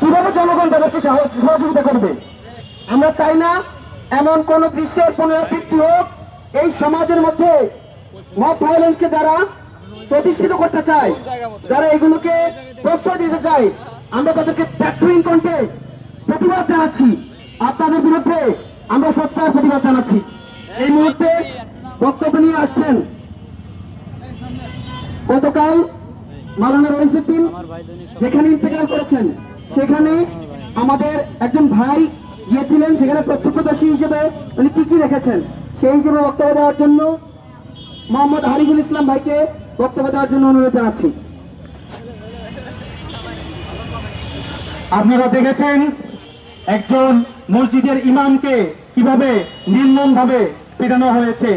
কীভাবে জনগণ তাদেরকে সহযোগিতা করবে? আমরা চাই না এমন কোন দৃশ্যের পুনরাবৃত্তি হোক। এই সমাজের মধ্যে মব ভায়োলেন্সকে যারা প্রতিষ্ঠিত করতে চায়, যারা এগুলোকে প্রশ্রয় দিতে চায়, আমরা তাদেরকে ব্যাকটুইন কণ্ঠে প্রতিবাদ জানাচ্ছি। আপনাদের বিরুদ্ধে আমরা সোচ্চার প্রতিবাদ জানাচ্ছি। এই মুহূর্তে বক্তব্য নিয়ে আসছেন গতকাল মালানা রইসুদ্দিন যেখানে ইন্তেকাল করেছেন। সেখানে আমাদের একজন ভাই গিয়েছিলেন, সেখানে প্রত্যক্ষদর্শী হিসেবে উনি কি কি রেখেছেন? সেই হিসেবে বক্তব্য দেওয়ার জন্য মোহাম্মদ হারিফুল ইসলাম ভাইকে বক্তব্য দেওয়ার জন্য অনুরোধ জানাচ্ছি আপনারা দেখেছেন একজন মসজিদের ইমামকে কীভাবে নির্মম ভাবে পেটানো হয়েছে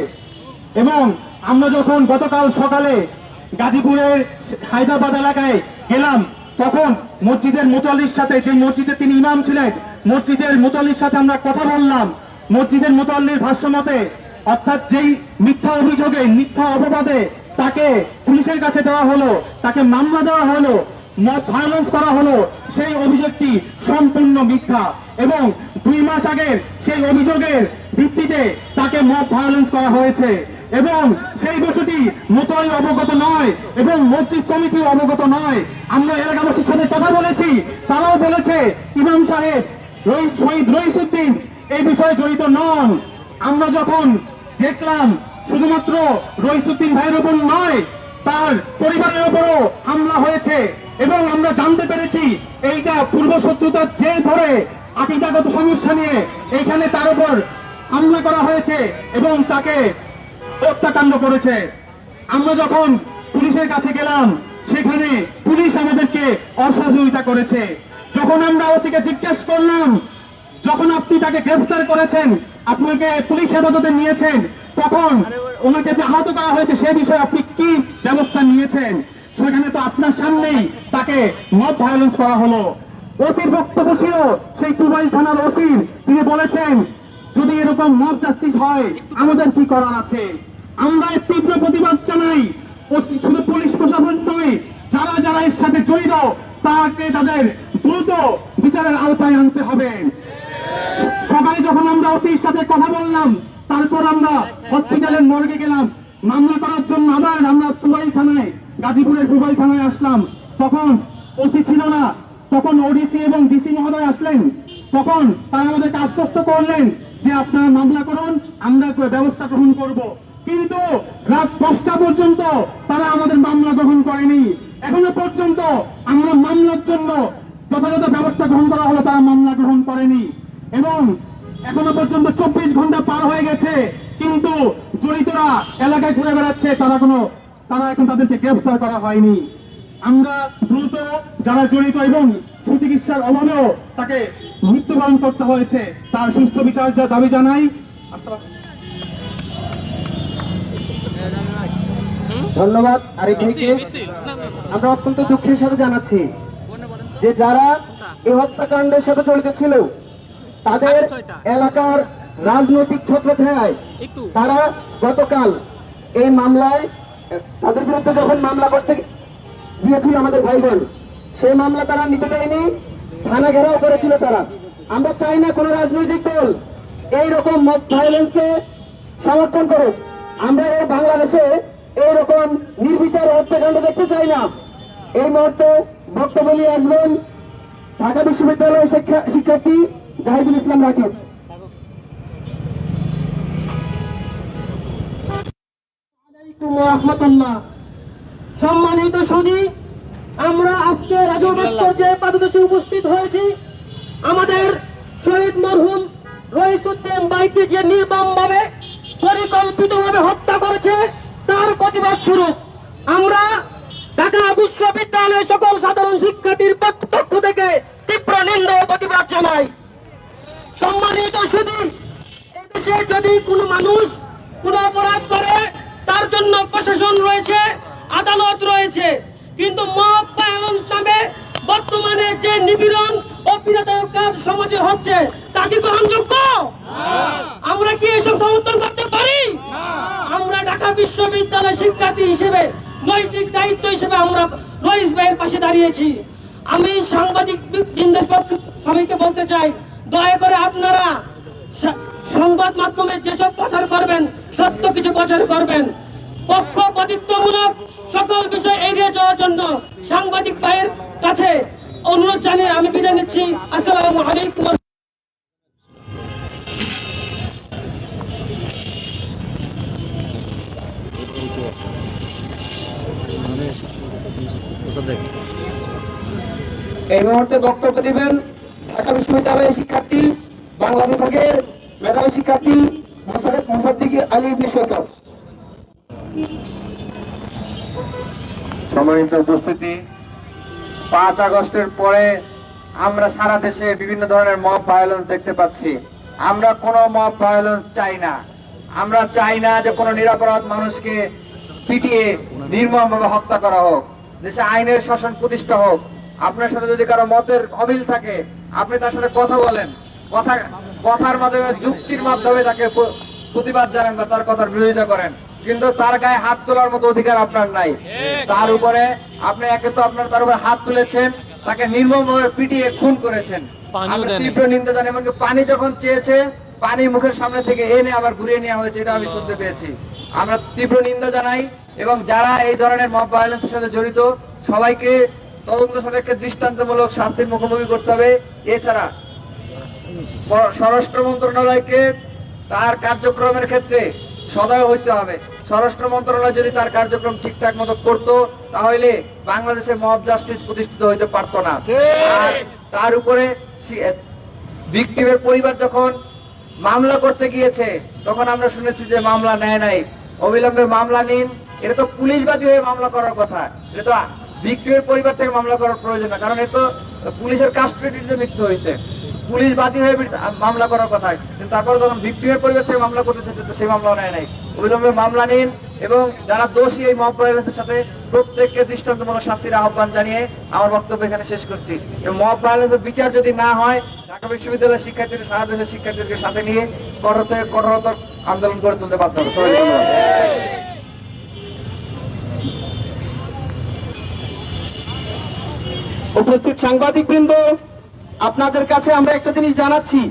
এবং আমরা যখন গতকাল সকালে গাজীপুরের হায়দ্রাবাদ এলাকায় গেলাম তখন মসজিদের মোতালির সাথে, যে মসজিদে তিনি ইমাম ছিলেন, মসজিদের মোতালির সাথে আমরা কথা বললাম। মসজিদের মোতাল্লির ভাষ্য মতে অর্থাৎ যেই মিথ্যা অভিযোগে, মিথ্যা অপবাদে তাকে পুলিশের কাছে দেওয়া হলো, তাকে মামলা দেওয়া হলো ভায়োলেন্স করা হলো, সেই অভিযোগটি সম্পূর্ণ মিথ্যা। এবং দুই মাস আগের সেই অভিযোগের ভিত্তিতে তাকে মব ভায়োলেন্স করা হয়েছে। এবং সেই বিষয়টি মোটই অবগত নয় এবং মসজিদ কমিটি অবগত নয়। আমরা এলাকাবাসীর সাথে কথা বলেছি, তারাও বলেছে, ইমাম সাহেব, রইস শহীদ রইসুদ্দিন এই বিষয়ে জড়িত নন। আমরা যখন দেখলাম শুধুমাত্র রইসুদ্দিন ভাইয়ের উপর নয়, তার পরিবারের উপরও হামলা হয়েছে এবং আমরা জানতে পেরেছি এইটা পূর্ব শত্রুতার জেল ধরে আকিদাগত সমস্যা নিয়ে এখানে তার উপর হামলা করা হয়েছে এবং তাকে হত্যাকাণ্ড করেছে। আমরা যখন পুলিশের কাছে গেলাম, সেখানে পুলিশ আমাদেরকে অসহযোগিতা করেছে। যখন আমরা ওসিকে জিজ্ঞেস করলাম, যখন আপনি তাকে গ্রেফতার করেছেন, আপনাকে পুলিশ হেফাজতে নিয়েছেন, তখন ওনাকে যে আহত করা হয়েছে। সে বিষয়ে আপনি কি ব্যবস্থা নিয়েছেন? সেখানে তো আপনার সামনেই তাকে মব ভায়োলেন্স করা হলো। ওসির বক্তব্য ছিল, সেই টুবাইল থানার ওসির, তিনি বলেছেন যদি এরকম মব জাস্টিস হয়, আমাদের কি করার আছে? আমরা তীব্র প্রতিবাদ জানাই। শুধু পুলিশ প্রশাসন নয়, যারা যারা এর সাথে জড়িত, তাকে তাদের দ্রুত বিচারের আওতায় আনতে হবে। সবাই যখন আমরা ওসির সাথে কথা বললাম, তারপর আমরা হসপিটালের মর্গে গেলাম। মামলা করার জন্য আবার আমরা পুবাইল থানায় গাজীপুরের পুবাইল থানায় আসলাম। তখন ওসি ছিল না। তখন ওডিসি এবং ডিসি মহোদয় আসলেন। তখন তারা আমাদেরকে আশ্বস্ত করলেন যে আপনারা মামলা করুন, আমরা ব্যবস্থা গ্রহণ করব। কিন্তু রাত দশটা পর্যন্ত তারা আমাদের মামলা গ্রহণ করেনি। এখনও পর্যন্ত আমরা মামলার জন্য যথাযথ ব্যবস্থা গ্রহণ করা হলো, তারা মামলা গ্রহণ করেনি। এবং এখনও পর্যন্ত চব্বিশ ঘণ্টা পার হয়ে গেছে, কিন্তু জড়িতরা এলাকায় ঘুরে বেড়াচ্ছে, তারা কোনো তারা এখন তাদেরকে গ্রেফতার করা হয়নি। আমরা দ্রুত যারা জড়িত এবং সুচিকিৎসার অভাবেও তাকে মৃত্যুবরণ করতে হয়েছে। তার সুষ্ঠু বিচার যা দাবি জানাই। ধন্যবাদ আরিফ ভাইকে আমরা অত্যন্ত দুঃখের সাথে জানাচ্ছি যে যারা এই হত্যাকাণ্ডের সাথে জড়িত ছিল তাদের এলাকার রাজনৈতিক ছত্রছায়ায় তারা গতকাল এই মামলায় তাদের বিরুদ্ধে যখন মামলা করতে গিয়েছিল আমাদের ভাই বোন সেই মামলা তারা নিতে দেয়নি। থানা ঘেরাও করেছিল তারা। আমরা চাই না কোনো রাজনৈতিক দল এইরকম মত ভায়োলেন্সকে সমর্থন করুক। আমরা এই বাংলাদেশে এইরকম নির্বিচার হত্যাকাণ্ড দেখতে চাই না। এই মুহূর্তে বক্তব্য নিয়ে আসবেন ঢাকা বিশ্ববিদ্যালয়ের শিক্ষা- শিক্ষার্থী জাহিদুল ইসলাম রাকিব। সম্মানিত সুধী, আমরা আজকে রাজু ভাস্কর্যে পাদদেশে উপস্থিত হয়েছি, আমাদের শহীদ মরহুম রহিসুদ্দিন বাইকে যে নির্মম ভাবে পরিকল্পিত ভাবে হত্যা করেছে, তার প্রতিবাদ স্বরূপ আমরা ঢাকা বিশ্ববিদ্যালয়ের সকল সাধারণ শিক্ষার্থীর পক্ষ- থেকে তীব্র নিন্দা প্রতিবাদ জানাই। সম্মানিত শুধু এদেশে যদি কোনো মানুষ কোনো অপরাধ করে, তার জন্য প্রশাসন রয়েছে, আদালত রয়েছে। কিন্তু ভায়োলেন্স নামে বর্তমানে যে নিপীড়ন ও কাজ সমাজে হচ্ছে, তা কি গ্রহণযোগ্য? আমরা কি এসব সমর্থন করতে পারি? আমরা ঢাকা বিশ্ববিদ্যালয় শিক্ষার্থী হিসেবে, নৈতিক দায়িত্ব হিসেবে আমরা রইস ভাইয়ের পাশে দাঁড়িয়েছি। আমি সাংবাদিক স্বামীকে সবাইকে বলতে চাই, দয়া করে আপনারা সংবাদ মাধ্যমে যেসব প্রচার করবেন, সত্য কিছু প্রচার করবেন। পক্ষ প্রতিত্বমূলক সকল বিষয় এড়িয়ে যাওয়ার জন্য সাংবাদিক ভাইয়ের কাছে অনুরোধ জানিয়ে আমি বিদায় নিচ্ছি। আসসালামু আলাইকুম এই মুহূর্তে বক্তব্য দিবেন ঢাকা বিশ্ববিদ্যালয়ের শিক্ষার্থী, বাংলা বিভাগের মেধাবী শিক্ষার্থী মোসাদ্দিক আলী বিশ্বকর সম্মানিত উপস্থিতি। পাঁচ আগস্টের পরে আমরা সারা দেশে বিভিন্ন ধরনের মব ভায়োলেন্স দেখতে পাচ্ছি। আমরা কোনো মব ভায়োলেন্স চাই না। আমরা চাই না যে কোনো নিরাপরাধ মানুষকে পিটিয়ে নির্মমভাবে হত্যা করা হোক। দেশে আইনের শাসন প্রতিষ্ঠা হোক। আপনার সাথে যদি কারও মতের অমিল থাকে, আপনি তার সাথে কথা বলেন। কথা কথার মাধ্যমে, যুক্তির মাধ্যমে তাকে প্রতিবাদ জানান বা তার কথার বিরোধিতা করেন। কিন্তু তার গায়ে হাত তোলার মতো অধিকার আপনার নাই। তার উপরে আপনি একে তো আপনার তার উপরে হাত তুলেছেন তাকে নির্মমভাবে পিটিয়ে খুন করেছেন। আমরা তীব্র নিন্দা জানি এমনকি পানি যখন চেয়েছে পানি মুখের সামনে থেকে এনে আবার ঘুরিয়ে নেওয়া হয়েছে এটা আমি শুনতে পেয়েছি। আমরা তীব্র নিন্দা জানাই এবং যারা এই ধরনের মব ভায়োলেন্সের সাথে জড়িত সবাইকে তদন্ত সাপেক্ষে দৃষ্টান্তমূলক শাস্তির মুখোমুখি করতে হবে। এছাড়া স্বরাষ্ট্র মন্ত্রণালয়কে তার কার্যক্রমের ক্ষেত্রে সদয় হইতে হবে। স্বরাষ্ট্র মন্ত্রণালয় যদি তার কার্যক্রম ঠিকঠাক মতো করতো তাহলে বাংলাদেশে মব জাস্টিস প্রতিষ্ঠিত হইতে পারতো না। আর তার উপরে ভিকটিমের পরিবার যখন মামলা করতে গিয়েছে তখন আমরা শুনেছি যে মামলা নেয় নাই। অবিলম্বে মামলা নিন। এটা তো পুলিশবাদী হয়ে মামলা করার কথা। এটা তো ভিক্টিমের পরিবার থেকে মামলা করার প্রয়োজন না কারণ এটা তো পুলিশের কাস্টডিতে মৃত্যু হয়েছে পুলিশ বাদী হয়ে মামলা করার কথা। কিন্তু তারপরে যখন ভিক্টিমের পরিবার থেকে মামলা করতে চাইছে সেই মামলা নেয় নাই। অবিলম্বে মামলা নিন এবং যারা দোষী এই মব সাথে প্রত্যেককে দৃষ্টান্তমূলক শাস্তির আহ্বান জানিয়ে আমার বক্তব্য এখানে শেষ করছি। মব বিচার যদি না হয়, ঢাকা বিশ্ববিদ্যালয়ের শিক্ষার্থীরা, সারা দেশের শিক্ষার্থীদেরকে সাথে নিয়ে কঠোর থেকে কঠোরতর আন্দোলন করে তুলতে বাধ্য হবে। সবাই উপস্থিত সাংবাদিক বৃন্দ আপনাদের কাছে আমরা একটা জিনিস জানাচ্ছি।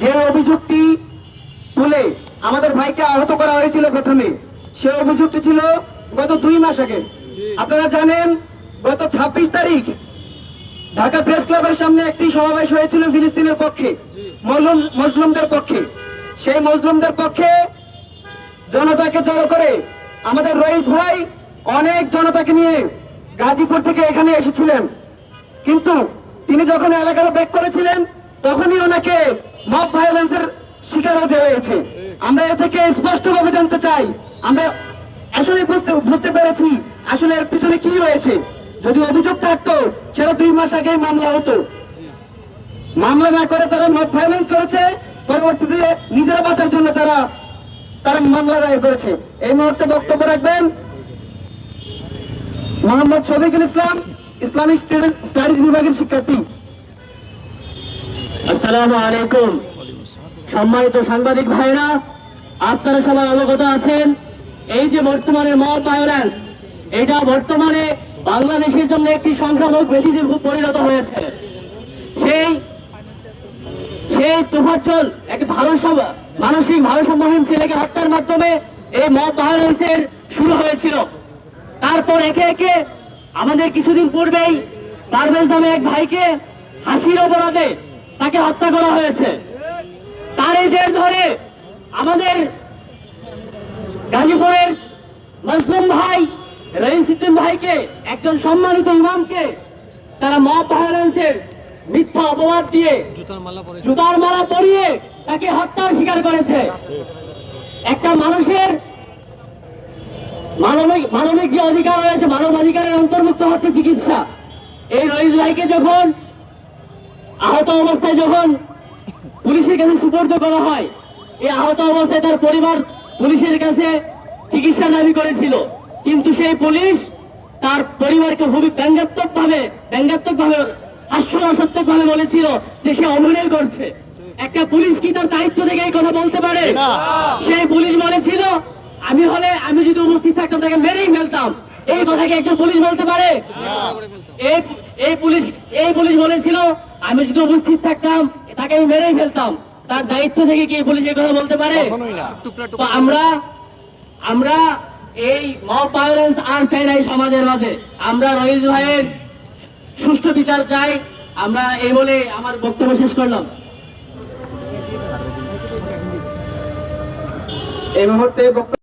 যে অভিযোগটি তুলে আমাদের ভাইকে আহত করা হয়েছিল প্রথমে সে অভিযোগটি ছিল গত দুই মাস আগে। আপনারা জানেন গত ছাব্বিশ তারিখ ঢাকা প্রেস ক্লাবের সামনে একটি সমাবেশ হয়েছিল ফিলিস্তিনের পক্ষে মজলুম মজলুমদের পক্ষে। সেই মজলুমদের পক্ষে জনতাকে জড়ো করে আমাদের রইস ভাই অনেক জনতাকে নিয়ে গাজীপুর থেকে এখানে এসেছিলেন। কিন্তু তিনি যখন এলাকাটা ব্রেক করেছিলেন, তখনই ওনাকে মব ভায়োলেন্সের শিকার হতে হয়েছে। আমরা এ থেকে স্পষ্টভাবে জানতে চাই, আমরা আসলে বুঝতে বুঝতে পেরেছি আসলে এর পিছনে কি হয়েছে যদি অভিযোগ থাকতো, সেটা দুই মাস আগে মামলা হতো। মামলা না করে তারা মব ভায়োলেন্স করেছে, পরবর্তীতে নিজেরা বাঁচার জন্য তারা তারা মামলা দায়ের করেছে। এই মুহূর্তে বক্তব্য রাখবেন মোহাম্মদ শফিকুল ইসলাম। ইসলামিক স্টাডিজ বিভাগের শিক্ষার্থী। আসসালামু আলাইকুম। সম্মানিত সাংবাদিক ভাইরা আপনারা সবাই অবগত আছেন, এই যে বর্তমানে মব ভায়োলেন্স এটা বর্তমানে বাংলাদেশের জন্য একটি সংক্রামক ব্যাধিতে পরিণত হয়েছে। সেই সেই তুফাজ্জল এক ভারসাম্য মানসিক ভারসাম্যহীন ছেলেকে হত্যার মাধ্যমে এই মব ভায়োলেন্সের শুরু হয়েছিল। তারপর একে একে আমাদের কিছুদিন পূর্বেই পারভেজ নামে এক ভাইকে হাসির অপরাধে তাকে হত্যা করা হয়েছে। তার এই জের ধরে আমাদের গাজীপুরের মসলুম ভাই রহিসুদ্দিন ভাইকে একজন সম্মানিত ইমামকে তারা মব ভায়োলেন্সের মিথ্যা অপবাদ দিয়ে জুতার মালা পরিয়ে তাকে হত্যার শিকার করেছে। একটা মানুষের মানবিক মানবিক যে অধিকার রয়েছে মানব অধিকারের অন্তর্ভুক্ত হচ্ছে চিকিৎসা। এই রইস ভাইকে যখন আহত অবস্থায় যখন পুলিশের কাছে সুপর্দ করা হয় এই আহত অবস্থায় তার পরিবার পুলিশের কাছে চিকিৎসা দাবি করেছিল। কিন্তু সেই পুলিশ তার পরিবারকে খুবই ব্যঙ্গাত্মক ভাবে ব্যঙ্গাত্মক ভাবে হাস্যরসাত্মক ভাবে বলেছিল যে সে অভিনয় করছে। একটা পুলিশ কি তার দায়িত্ব থেকে এই কথা বলতে পারে? সেই পুলিশ বলেছিল আমি হলে আমি যদি উপস্থিত থাকতাম তাকে মেরেই ফেলতাম। এই কথা কি একজন পুলিশ বলতে পারে? এই এই পুলিশ এই পুলিশ বলেছিল আমি যদি উপস্থিত থাকতাম তাকে আমি মেরেই ফেলতাম। তার দায়িত্ব থেকে কি পুলিশ এই কথা বলতে পারে? তো আমরা আমরা এই মব ভায়োলেন্স আর চাই না এই সমাজের মাঝে। আমরা রহিজ ভাইয়ের সুষ্ঠু বিচার চাই। আমরা এই বলে আমার বক্তব্য শেষ করলাম। এই মুহূর্তে বক্তব্য